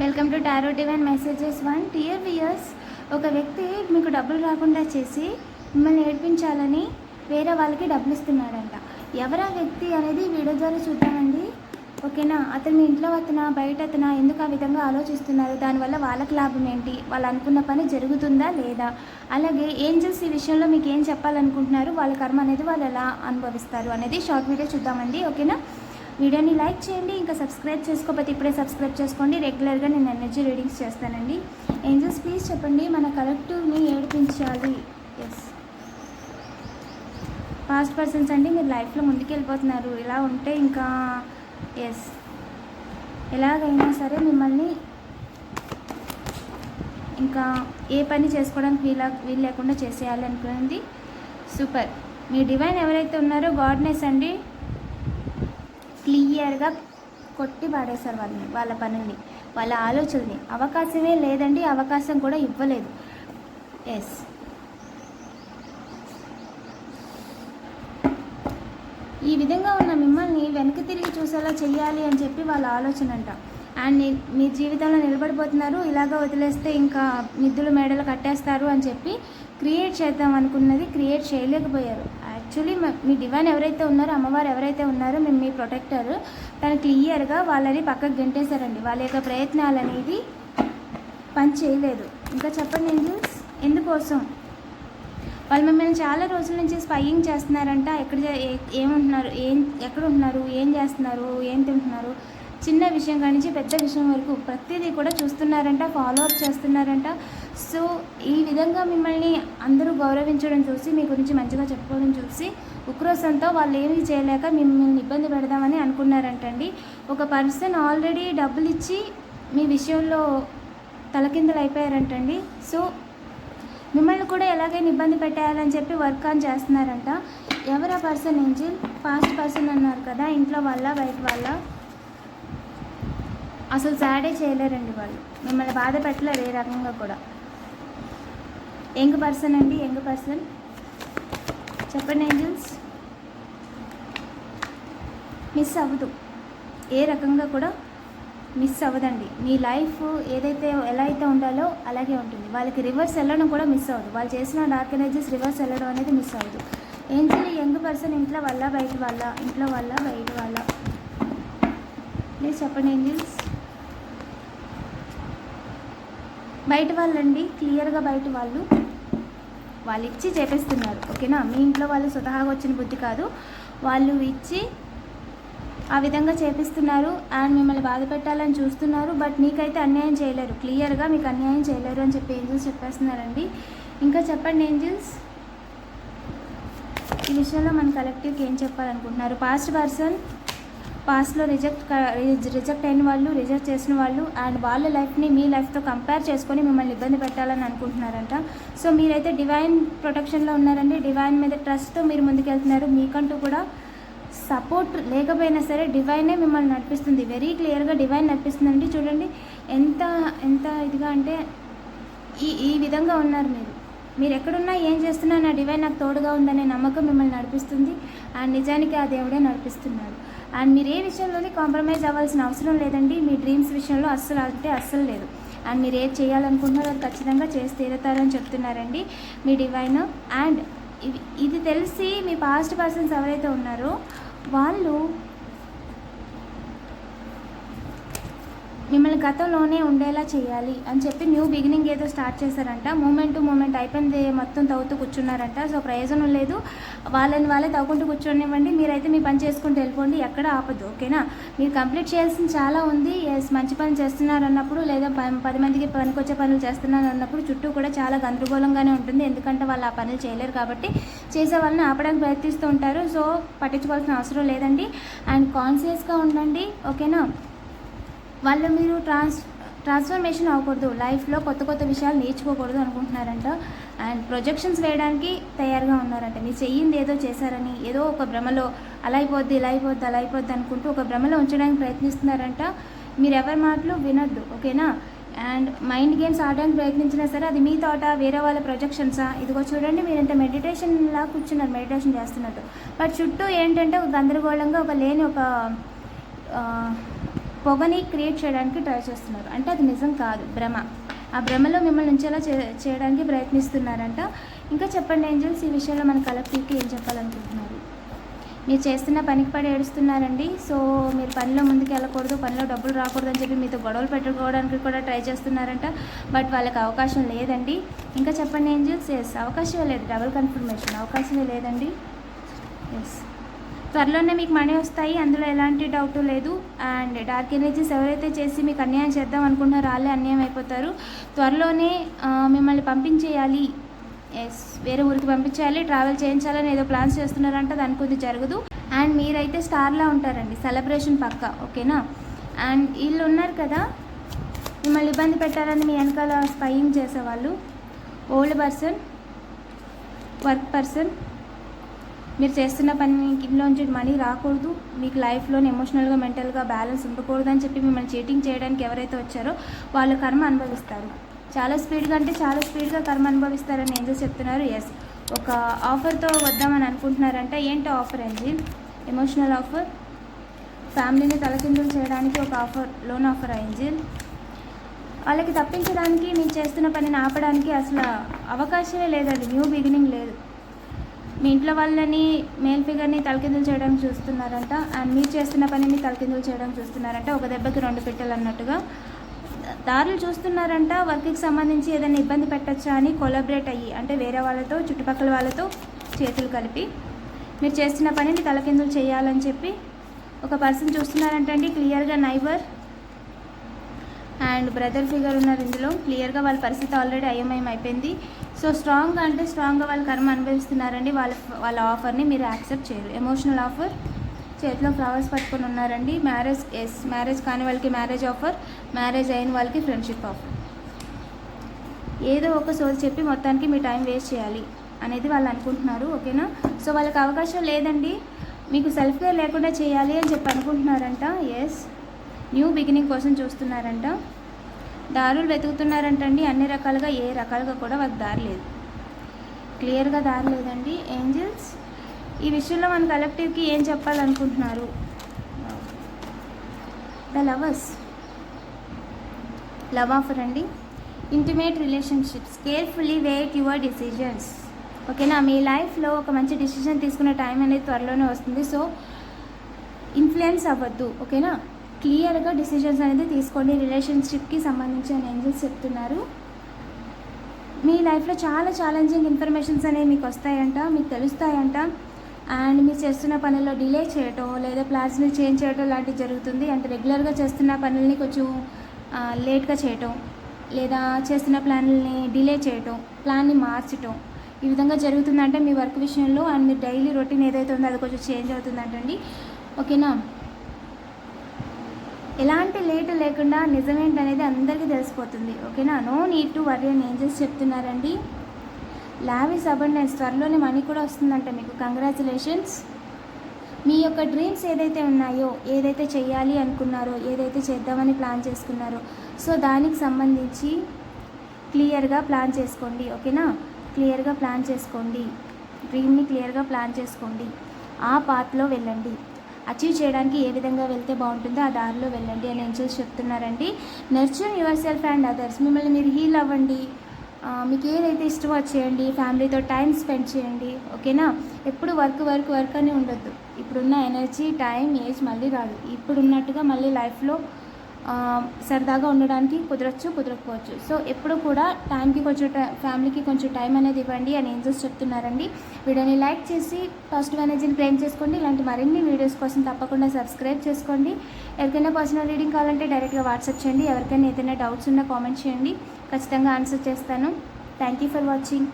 Welcome to tarot divine messages one tier wears ఒక వ్యక్తి మీకు డబ్బులు రాకుండా చేసి మిమ్మల్ని ఏడ్పించాలని వేరే వాళ్ళకి డబ్బులు ఇస్తున్నాడంట. ఎవరా వ్యక్తి అనేది వీడియో ద్వారా చూద్దామండి. ఓకేనా? అతను మీ ఇంట్లో అతనా? బయట అతనా? ఎందుకు ఆ విధంగా ఆలోచిస్తున్నారు? దానివల్ల వాళ్ళకి లాభం ఏంటి? వాళ్ళు అనుకున్న పని జరుగుతుందా లేదా? అలాగే ఏంజల్స్ ఈ విషయంలో మీకు ఏం చెప్పాలనుకుంటున్నారు? వాళ్ళ కర్మ అనేది వాళ్ళు ఎలా అనుభవిస్తారు అనేది షార్ట్ వీడియో చూద్దామండి. ఓకేనా? వీడియోని లైక్ చేయండి ఇంకా సబ్స్క్రైబ్ చేసుకోకపోతే ఇప్పుడే సబ్స్క్రైబ్ చేసుకోండి. రెగ్యులర్గా నేను ఎనర్జీ రీడింగ్స్ చేస్తానండి. ఏంజల్స్ ప్లీజ్ చెప్పండి మన కలెక్టివ్ని ఏడిపించాలి. ఎస్ పాస్ట్ పర్సన్స్ అండి మీరు లైఫ్లో ముందుకు వెళ్ళిపోతున్నారు ఇలా ఉంటే ఇంకా ఎస్ ఎలాగైనా సరే మిమ్మల్ని ఇంకా ఏ పని చేసుకోవడానికి వీలా వీలు లేకుండా చేసేయాలి అనుకున్నది సూపర్ మీ డివైన్ ఎవరైతే ఉన్నారో గాడ్నెస్ అండి. క్లియర్గా కొట్టి పాడేశారు వాళ్ళని వాళ్ళ పనుల్ని వాళ్ళ ఆలోచనని అవకాశమే లేదండి అవకాశం కూడా ఇవ్వలేదు. ఎస్. ఈ విధంగా ఉన్న మిమ్మల్ని వెనక్కి తిరిగి చూసేలా చేయాలి అని చెప్పి వాళ్ళ ఆలోచన అంట అండ్ మీ జీవితంలో నిలబడిపోతున్నారు ఇలాగ వదిలేస్తే ఇంకా మిద్దులు మేడలు కట్టేస్తారు అని చెప్పి క్రియేట్ చేద్దాం అనుకున్నది క్రియేట్ చేయలేకపోయారు. యాక్చువల్లీ మీ డివైన్ ఎవరైతే ఉన్నారో అమ్మవారు ఎవరైతే ఉన్నారో మేము మీ ప్రొటెక్టర్. తను క్లియర్గా వాళ్ళని పక్కకు గెంటేశారండి. వాళ్ళ యొక్క ప్రయత్నాలు అనేది పని చేయలేదు. ఇంకా చెప్పండి ఏంజల్స్ ఎందుకోసం? వాళ్ళు మిమ్మల్ని చాలా రోజుల నుంచి స్పైయింగ్ చేస్తున్నారంట. ఎక్కడ ఏముంటున్నారు? ఏం ఎక్కడ ఉంటున్నారు? ఏం చేస్తున్నారు? ఏం తింటున్నారు? చిన్న విషయం కానించి పెద్ద విషయం వరకు ప్రతిదీ కూడా చూస్తున్నారంట ఫాలో అప్ చేస్తున్నారంట. సో ఈ విధంగా మిమ్మల్ని అందరూ గౌరవించడం చూసి మీ గురించి మంచిగా చెప్పుకోవడం చూసి ఉక్రోసంతో వాళ్ళు ఏమీ చేయలేక మిమ్మల్ని ఇబ్బంది పెడదామని అనుకున్నారంటండి. ఒక పర్సన్ ఆల్రెడీ డబ్బులు ఇచ్చి మీ విషయంలో తలకిందులు అయిపోయారంటండి సో మిమ్మల్ని కూడా ఎలాగైనా ఇబ్బంది పెట్టేయాలని చెప్పి వర్క్ ఆన్ చేస్తున్నారంట. ఎవరు ఆ పర్సన్? ఏంజిల్? ఫాస్ట్ పర్సన్ అన్నారు కదా ఇంట్లో వాళ్ళ బయట వాళ్ళ? అసలు సాడే చేయలేరండి వాళ్ళు. మిమ్మల్ని బాధ పెట్టలేరు ఏ రకంగా కూడా. యంగ్ పర్సన్ అండి యంగ్ పర్సన్. చెప్పండి ఏంజిల్స్? మిస్ అవ్వదు. ఏ రకంగా కూడా మిస్ అవ్వదండి. మీ లైఫ్ ఏదైతే ఎలా అయితే ఉండాలో అలాగే ఉంటుంది. వాళ్ళకి రివర్స్ వెళ్ళడం కూడా మిస్ అవ్వదు. వాళ్ళు చేసిన డార్క్ ఎనర్జీస్ రివర్స్ వెళ్ళడం అనేది మిస్ అవ్వదు. ఏంజల్ యంగ్ పర్సన్ ఇంట్లో వల్ల బయట వల్ల ఇంట్లో వల్ల బయట వల్ల ప్లీజ్ చెప్పండి ఏంజిల్స్? బయట వాళ్ళండి క్లియర్గా బయట వాళ్ళు వాళ్ళు ఇచ్చి చేపిస్తున్నారు. ఓకేనా? మీ ఇంట్లో వాళ్ళు స్వతహాగా వచ్చిన బుద్ధి కాదు. వాళ్ళు ఇచ్చి ఆ విధంగా చేపిస్తున్నారు అండ్ మిమ్మల్ని బాధ పెట్టాలని చూస్తున్నారు బట్ నీకైతే అన్యాయం చేయలేరు. క్లియర్గా మీకు అన్యాయం చేయలేరు అని చెప్పి ఏంజిల్స్ చెప్పేస్తున్నారండి. ఇంకా చెప్పండి ఏంజిల్స్? ఈ విషయంలో మన కలెక్టివ్కి ఏం చెప్పాలనుకుంటున్నారు? పాస్ట్ పర్సన్ పాస్ట్లో రిజెక్ట్ రిజెక్ట్ అయిన వాళ్ళు రిజెక్ట్ చేసిన వాళ్ళు అండ్ వాళ్ళ లైఫ్ని మీ లైఫ్తో కంపేర్ చేసుకొని మిమ్మల్ని ఇబ్బంది పెట్టాలని అనుకుంటున్నారంట. సో మీరైతే డివైన్ ప్రొటెక్షన్లో ఉన్నారండి. డివైన్ మీద ట్రస్ట్తో మీరు ముందుకెళ్తున్నారు. మీకంటూ కూడా సపోర్ట్ లేకపోయినా సరే డివైనే మిమ్మల్ని నడిపిస్తుంది. వెరీ క్లియర్గా డివైన్ నడిపిస్తుందండి. చూడండి ఎంత ఎంత ఇదిగా అంటే ఈ ఈ విధంగా ఉన్నారు మీరు. మీరు ఎక్కడున్నా ఏం చేస్తున్నా నా డివైన్ నాకు తోడుగా ఉందనే నమ్మకం మిమ్మల్ని నడిపిస్తుంది. అండ్ నిజానికి ఆ దేవుడే నడిపిస్తున్నాడు. అండ్ మీరు ఏ విషయంలోనే కాంప్రమైజ్ అవ్వాల్సిన అవసరం లేదండి. మీ డ్రీమ్స్ విషయంలో అస్సలు అంటే అస్సలు లేదు. అండ్ మీరు ఏది చేయాలనుకుంటున్నారో అది ఖచ్చితంగా చేసి తీరుతారని చెప్తున్నారండి మీ డివైన్ అండ్ ఇది ఇది తెలిసి మీ పాస్ట్ పర్సన్స్ ఎవరైతే ఉన్నారో వాళ్ళు మిమ్మల్ని గతంలోనే ఉండేలా చేయాలి అని చెప్పి న్యూ బిగినింగ్ ఏదో స్టార్ట్ చేశారంట. మూమెంట్ టు మూమెంట్ అయిపోయింది మొత్తం తవ్వుతూ కూర్చున్నారంట. సో ప్రయోజనం లేదు. వాళ్ళని వాళ్ళే తవ్వుకుంటూ కూర్చోనివ్వండి. మీరైతే మీ పని చేసుకుంటూ వెళ్ళిపోండి. ఎక్కడ ఆపదు ఓకేనా? మీరు కంప్లీట్ చేయాల్సింది చాలా ఉంది. ఎస్ మంచి పని చేస్తున్నారు అన్నప్పుడు లేదా ప- పది మందికి పనికొచ్చే పనులు చేస్తున్నారు అన్నప్పుడు చుట్టూ కూడా చాలా గందరగోళంగానే ఉంటుంది. ఎందుకంటే వాళ్ళు ఆ పనులు చేయలేరు కాబట్టి చేసే వాళ్ళని ఆపడానికి ప్రయత్నిస్తూ ఉంటారు. సో పట్టించుకోవాల్సిన అవసరం లేదండి. అండ్ కాన్షియస్గా ఉండండి ఓకేనా? వాళ్ళు మీరు ట్రాన్స్ ట్రాన్స్ఫర్మేషన్ అవ్వకూడదు లైఫ్లో కొత్త కొత్త విషయాలు నేర్చుకోకూడదు అనుకుంటున్నారంట. అండ్ ప్రొజెక్షన్స్ వేయడానికి తయారుగా ఉన్నారంట. మీరు చెయ్యింది ఏదో చేశారని ఏదో ఒక భ్రమలో అలా అయిపోద్ది ఇలా అయిపోద్ది అలా అయిపోద్ది అనుకుంటూ ఒక భ్రమలో ఉంచడానికి ప్రయత్నిస్తున్నారంట. మీరు ఎవరి మాటలు వినొద్దు ఓకేనా? అండ్ మైండ్ గేమ్స్ ఆడడానికి ప్రయత్నించినా సరే అది మీ తోట వేరే వాళ్ళ ప్రొజెక్షన్సా ఇదిగో చూడండి మీరు ఇంత మెడిటేషన్ లా కూర్చున్నారు మెడిటేషన్ చేస్తున్నట్టు. బట్ చుట్టూ ఏంటంటే ఒక గందరగోళంగా ఒక లేని ఒక పొగని క్రియేట్ చేయడానికి ట్రై చేస్తున్నారు. అంటే అది నిజం కాదు భ్రమ. ఆ భ్రమలో మిమ్మల్ని ఉంచేలా చే చేయడానికి ప్రయత్నిస్తున్నారంట? ఇంకా చెప్పండి ఏంజల్స్ ఈ విషయంలో మన కలెక్టివ్కి ఏం చెప్పాలనుకుంటున్నారు? మీరు చేస్తున్న పనికి పడి ఏడుస్తున్నారండి. సో మీరు పనిలో ముందుకు వెళ్ళకూడదు పనిలో డబ్బులు రాకూడదు అని చెప్పి మీతో గొడవలు పెట్టుకోవడానికి కూడా ట్రై చేస్తున్నారంట. బట్ వాళ్ళకి అవకాశం లేదండి. ఇంకా చెప్పండి ఏంజల్స్ ఎస్ అవకాశమే లేదు. డబుల్ కన్ఫర్మేషన్ అవకాశమే లేదండి. ఎస్ త్వరలోనే మీకు మనీ వస్తాయి. అందులో ఎలాంటి డౌట్ లేదు. అండ్ డార్క్ ఎనర్జీస్ ఎవరైతే చేసి మీకు అన్యాయం చేద్దాం అనుకుంటున్నారో వాళ్ళే అన్యాయం అయిపోతారు. త్వరలోనే మిమ్మల్ని పంపించేయాలి. ఎస్ వేరే ఊరికి పంపించేయాలి. ట్రావెల్ చేయించాలని ఏదో ప్లాన్స్ చేస్తున్నారంట దానికి కొద్ది జరగదు. అండ్ మీరైతే స్టార్లా ఉంటారండి సెలబ్రేషన్ పక్క ఓకేనా అండ్ వీళ్ళు ఉన్నారు కదా మిమ్మల్ని ఇబ్బంది పెట్టాలని మీ వెనకాల స్పయింగ్ చేసేవాళ్ళు. ఓల్డ్ పర్సన్ వర్క్ పర్సన్ మీరు చేస్తున్న పనిలోంచి మనీ రాకూడదు. మీకు లైఫ్లోనే ఎమోషనల్గా మెంటల్గా బ్యాలెన్స్ ఉండకూడదు అని చెప్పి మిమ్మల్ని చీటింగ్ చేయడానికి ఎవరైతే వచ్చారో వాళ్ళు కర్మ అనుభవిస్తారు. చాలా స్పీడ్గా అంటే చాలా స్పీడ్గా కర్మ అనుభవిస్తారని ఏం చెప్తున్నారు. ఎస్ ఒక ఆఫర్తో వద్దామని అనుకుంటున్నారంటే ఏంటో ఆఫర్ అండి? Emotional offer. ఫ్యామిలీని తలకిందులు చేయడానికి ఒక ఆఫర్ లోన్ ఆఫర్ అయింది వాళ్ళకి తప్పించడానికి మీరు చేస్తున్న పనిని ఆపడానికి అసలు అవకాశమే లేదండి. న్యూ బిగినింగ్ లేదు. మీ ఇంట్లో వాళ్ళని మేల్ ఫిగర్ని తలకిందులు చేయడానికి చూస్తున్నారంట అండ్ మీరు చేస్తున్న పనిని తలకిందులు చేయడానికి చూస్తున్నారంట. ఒక దెబ్బకి రెండు పెట్టెలు అన్నట్టుగా. దారులు చూస్తున్నారంట వర్క్కి సంబంధించి ఏదైనా ఇబ్బంది పెట్టచ్చా అని కొలాబరేట్ అయ్యి అంటే వేరే వాళ్ళతో చుట్టుపక్కల వాళ్ళతో చేతులు కలిపి మీరు చేస్తున్న పనిని తలకిందులు చేయాలని చెప్పి ఒక పర్సన్ చూస్తున్నారంటండి క్లియర్గా నైబర్. అండ్ బ్రదర్ ఫిగర్ ఉన్నారు ఇందులో. క్లియర్గా వాళ్ళ పరిస్థితి ఆల్రెడీ అయోమయం అయిపోయింది. సో స్ట్రాంగ్గా అంటే స్ట్రాంగ్గా వాళ్ళ కర్మ అనుభవిస్తున్నారండి. వాళ్ళ వాళ్ళ ఆఫర్ని మీరు యాక్సెప్ట్ చేయరు. ఎమోషనల్ ఆఫర్ చేతిలో ఫ్లవర్స్ పట్టుకొని ఉన్నారండి. మ్యారేజ్ ఎస్ మ్యారేజ్ కాని వాళ్ళకి మ్యారేజ్ ఆఫర్ మ్యారేజ్ అయిన వాళ్ళకి ఫ్రెండ్షిప్ ఆఫర్ ఏదో ఒక సోది చెప్పి మొత్తానికి మీ టైం వేస్ట్ చేయాలి అనేది వాళ్ళు అనుకుంటున్నారు ఓకేనా? సో వాళ్ళకి అవకాశం లేదండి. మీకు సెల్ఫ్ కేర్ లేకుండా చేయాలి అని చెప్పి అనుకుంటున్నారంట. ఎస్ న్యూ బిగినింగ్ కోసం చూస్తున్నారంట. దారులు వెతుకుతున్నారంటండి. అన్ని రకాలుగా ఏ రకాలుగా కూడా వాళ్ళకి దారి లేదు. క్లియర్గా దారి లేదండి. ఏంజల్స్ ఈ విషయంలో మన కలెక్టివ్కి ఏం చెప్పాలనుకుంటున్నారు? The lovers. లవ్ ఆఫర్ అండి. Intimate relationships. Carefully weight your decisions. ఓకేనా? మీ లైఫ్లో ఒక మంచి డిసిజన్ తీసుకునే టైం అనేది త్వరలోనే వస్తుంది. సో ఇన్ఫ్లుయెన్స్ అవ్వద్దు. ఓకేనా? క్లియర్గా డిసిజన్స్ అనేది తీసుకోండి. రిలేషన్షిప్కి సంబంధించి అని ఏంజల్స్ చెప్తున్నారు. మీ లైఫ్లో చాలా ఛాలెంజింగ్ ఇన్ఫర్మేషన్స్ అనేవి మీకు వస్తాయంట మీకు తెలుస్తాయంట. అండ్ మీరు చేస్తున్న పనుల్లో డిలే చేయటం లేదా ప్లాన్స్ని చేంజ్ చేయటం లాంటివి జరుగుతుంది. అంటే రెగ్యులర్గా చేస్తున్న పనుల్ని కొంచెం లేట్గా చేయటం లేదా చేస్తున్న ప్లాన్లని డిలే చేయటం ప్లాన్ని మార్చటం ఈ విధంగా జరుగుతుందంటే మీ వర్క్ విషయంలో. అండ్ మీ డైలీ రొటీన్ ఏదైతే ఉందో అది కొంచెం చేంజ్ అవుతుందంటండి. ఓకేనా? ఎలాంటి లేటు లేకుండా నిజమేంటనేది అందరికీ తెలిసిపోతుంది. ఓకేనా? నో నీడ్ టు వరీ అని ఏంజల్స్ చెప్తున్నారండి. లావిస్ అబండెన్స్ త్వరలోనే మనీ కూడా వస్తుందంట మీకు. కంగ్రాచులేషన్స్. మీ యొక్క డ్రీమ్స్ ఏదైతే ఉన్నాయో ఏదైతే చేయాలి అనుకున్నారో ఏదైతే చేద్దామని ప్లాన్ చేసుకున్నారో సో దానికి సంబంధించి క్లియర్గా ప్లాన్ చేసుకోండి. ఓకేనా? క్లియర్గా ప్లాన్ చేసుకోండి. డ్రీమ్ని క్లియర్గా ప్లాన్ చేసుకోండి. ఆ పాత్లో వెళ్ళండి. అచీవ్ చేయడానికి ఏ విధంగా వెళ్తే బాగుంటుందో ఆ దారిలో వెళ్ళండి అని ఏంజల్స్ చెప్తున్నారండి. Nurture yourself and others. మిమ్మల్ని మీరు హీల్ అవ్వండి. మీకు ఏదైతే ఇష్టమో చేయండి. ఫ్యామిలీతో టైం స్పెండ్ చేయండి. ఓకేనా? ఎప్పుడు వర్క్ వర్క్ వర్క్ అని ఉండొద్దు. ఇప్పుడున్న ఎనర్జీ టైం ఏజ్ మళ్ళీ రాదు. ఇప్పుడున్నట్టుగా మళ్ళీ లైఫ్లో సరదాగా ఉండడానికి కుదరచ్చు కుదరకపోవచ్చు. సో ఎప్పుడు కూడా టైంకి కొంచెం టై- ఫ్యామిలీకి కొంచెం టైం అనేది ఇవ్వండి అని ఏంజల్స్ చెప్తున్నారండి. వీడియోని లైక్ చేసి పాజిటివ్ ఎనర్జీని క్లెయిమ్ చేసుకోండి. ఇలాంటి మరిన్ని వీడియోస్ కోసం తప్పకుండా సబ్స్క్రైబ్ చేసుకోండి. ఎవరికైనా పర్సనల్ రీడింగ్ కావాలంటే డైరెక్ట్గా వాట్సాప్ చేయండి. ఎవరికైనా ఏదైనా డౌట్స్ ఉన్నా కామెంట్ చేయండి. ఖచ్చితంగా ఆన్సర్ చేస్తాను. Thank you for watching.